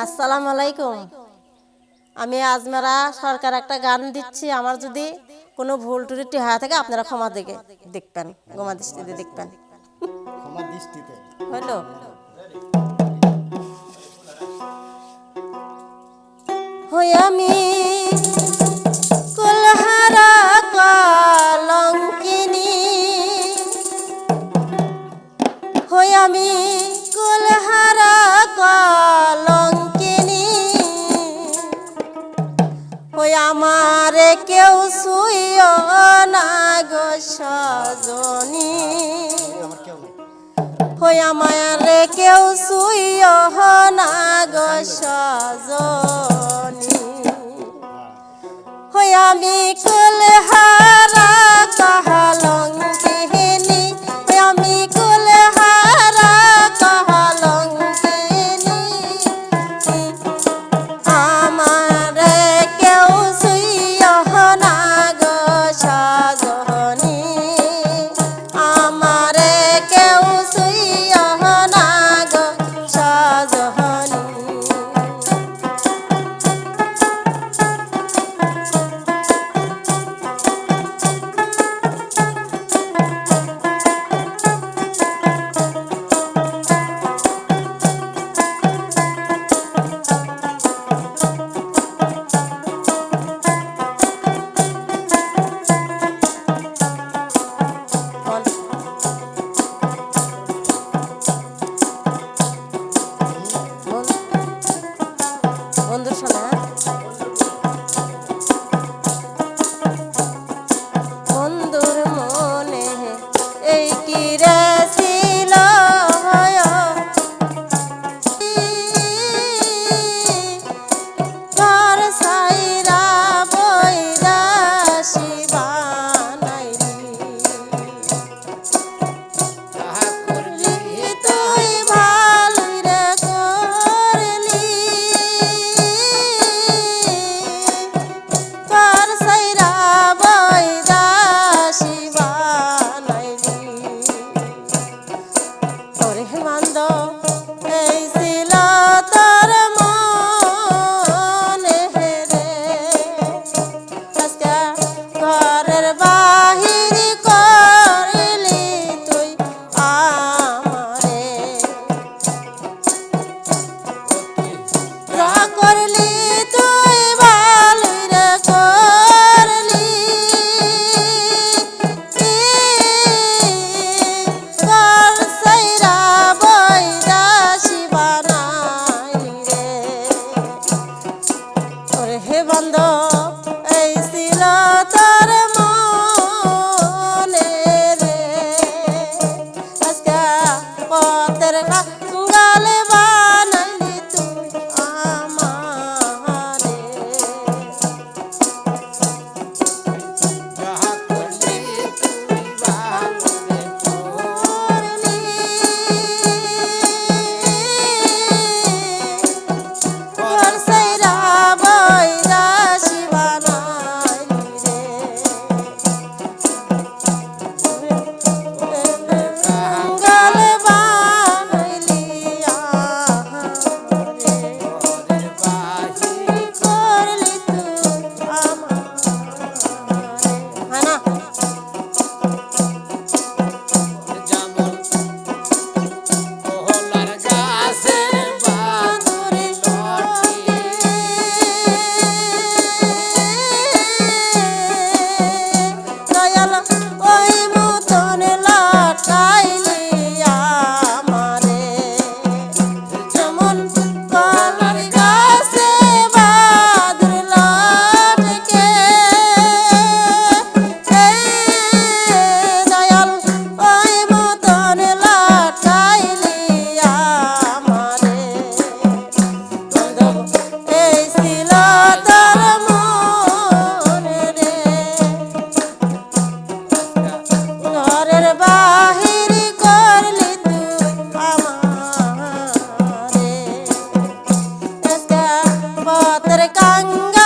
আসসালামু আলাইকুম। আমি আজমেরা সরকার একটা গান দিচ্ছি আমার যদি কোনো ভুল টুরিটি হয়ে থাকে আপনারা ক্ষমা দিকে দেখবেন গোমা দৃষ্টিতে দেখবেন। ক্ষমা দৃষ্টিতে। হয়ে আমি ওই আমার কেউ শুইও না গো সজনী। ওই আমার কেউ শুইও না গো সজনী। ওই আমি Hanggang